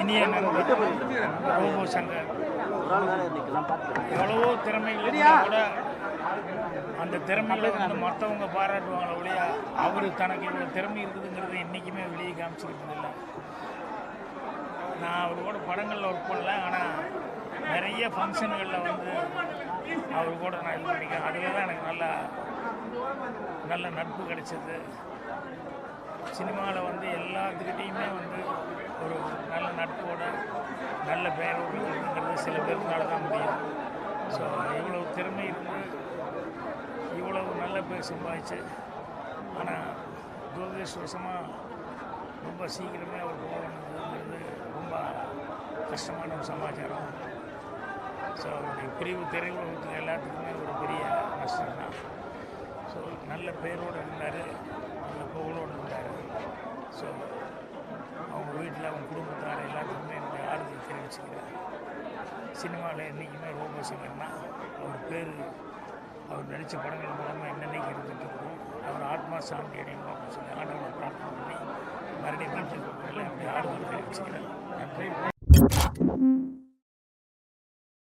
இனிய நண்பர் ரோபோ சங்கர் எவ்வளவோ திறமைகள் கூட அந்த திறமைகளை வந்து மற்றவங்க பாராட்டுவாங்களே ஒழிய அவர் தனக்கு இவ்வளோ திறமை இருக்குதுங்கிறத என்றைக்குமே வெளியே காமிச்சிருக்கிறதில்ல. நான் அவர் கூட படங்களில் ஒர்க் பண்ணல ஆனால் நிறைய ஃபங்க்ஷன்களில் வந்து அவர் கூட நான் இது பண்ணிக்கிறேன். அதில் தான் எனக்கு நல்லா நல்ல நட்பு கிடைச்சது. சினிமாவில் வந்து எல்லாத்துக்கிட்டேயுமே வந்து ஒரு நல்ல நட்போட நல்ல பெயர் இருக்குங்கிறது சில பேருனால தான் முடியும். ஸோ இவ்வளவு திறமை இருந்து இவ்வளவு நல்ல பேர் சம்பாதிச்சு ஆனால் துரதிருஷ்டவசமாக ரொம்ப சீக்கிரமே அவர் போகணுங்கிறது ரொம்ப கஷ்டமான ஒரு சமாச்சாரம். ஸோ அவருடைய பிரிவு திரையுலகத்துக்கு எல்லாத்துக்குமே ஒரு பெரிய நஷ்டம் தான் ஸோ நல்ல பேரோடு இருந்தார். நல்ல புகழோடு ஆறுதல் சினிமாவில் என்றைக்குமே ரோபோ சிங்கர்னா அவர் பேர் அவர் நடித்த படங்கள் மூலமாக என்னென்னைக்கு இருந்துட்டு அவர் ஆத்மா சாந்தி அடையணும் அப்படின்னு சொல்லி ஆண்டவனை பிரார்த்தனை பண்ணி மறுபடியும் வீட்டுக்கு என்னுடைய வச்சுக்கிறேன் நன்றி.